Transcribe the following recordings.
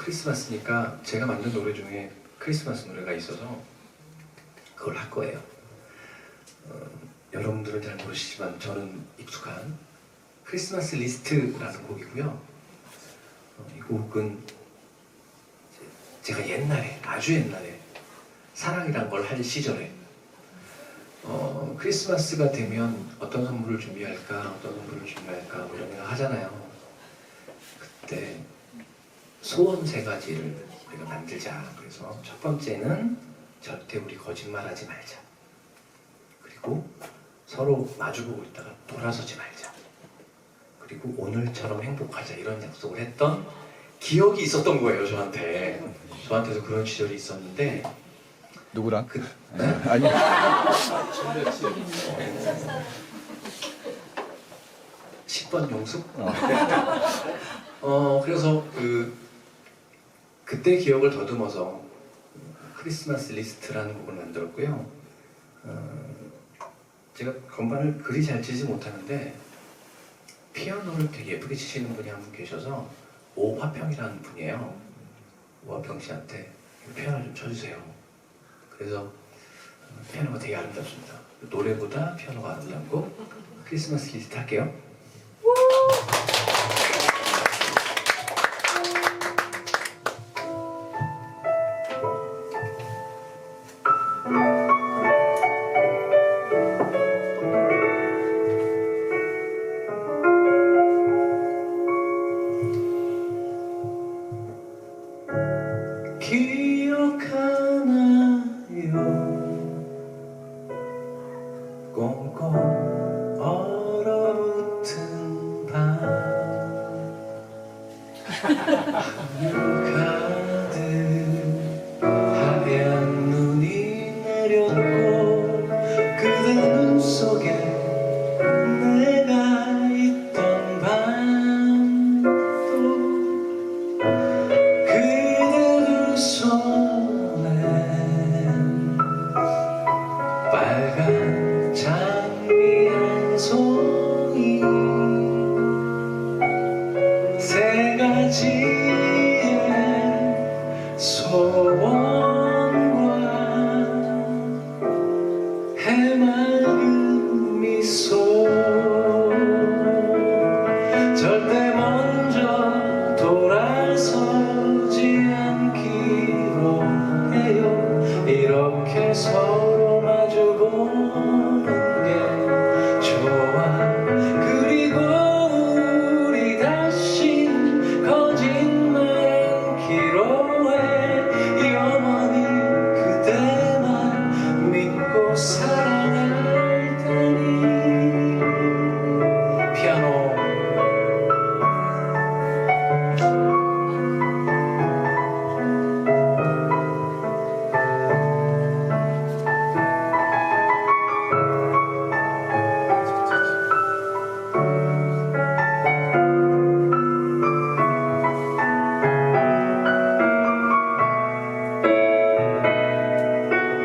크리스마스니까 제가 만든 노래 중에 크리스마스 노래가 있어서 그걸 할 거예요. 어, 여러분들은 잘 모르시지만 저는 익숙한 크리스마스 리스트라는 곡이고요. 어, 이 곡은 제가 옛날에 아주 옛날에 사랑이란 걸 할 시절에 어, 크리스마스가 되면 어떤 선물을 준비할까 어떤 선물을 준비할까 뭐 이런 생각 하잖아요. 그때 소원 세 가지를 우리가 만들자. 그래서 첫 번째는 절대 우리 거짓말하지 말자. 그리고 서로 마주보고 있다가 돌아서지 말자. 그리고 오늘처럼 행복하자 이런 약속을 했던 기억이 있었던 거예요 저한테. 저한테도 그런 시절이 있었는데 누구랑? 그 아니 어, 10번 용숙? 어. 어 그래서 그 그때 기억을 더듬어서 크리스마스 리스트라는 곡을 만들었고요. 어, 제가 건반을 그리 잘 치지 못하는데 피아노를 되게 예쁘게 치시는 분이 한 분 계셔서 오화평이라는 분이에요. 오화평 씨한테 피아노 좀 쳐주세요. 그래서 어, 피아노가 되게 아름답습니다. 노래보다 피아노가 아름답고 크리스마스 리스트 할게요. 기억하나요? 꽁꽁 얼어붙은 밤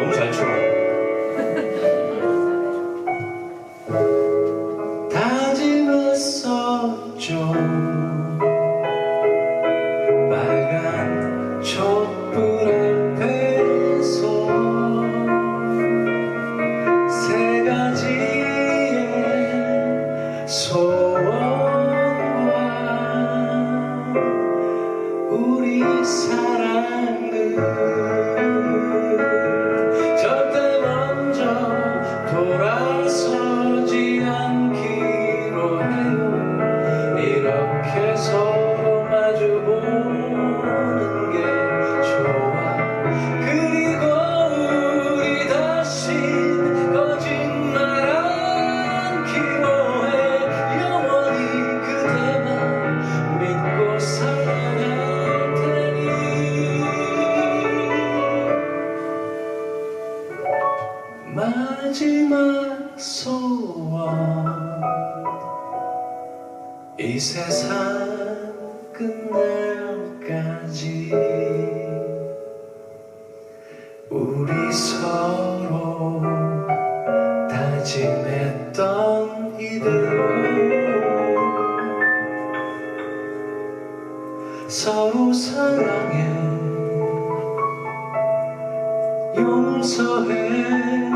너무 잘 쳐. 다짐했었죠. 빨간 촛불 앞에서 세 가지의 소원 소원 이 세상 끝날까지 우리 서로 다짐했던 이대로 서로 사랑해 용서해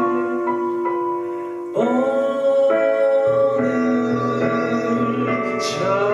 오늘처럼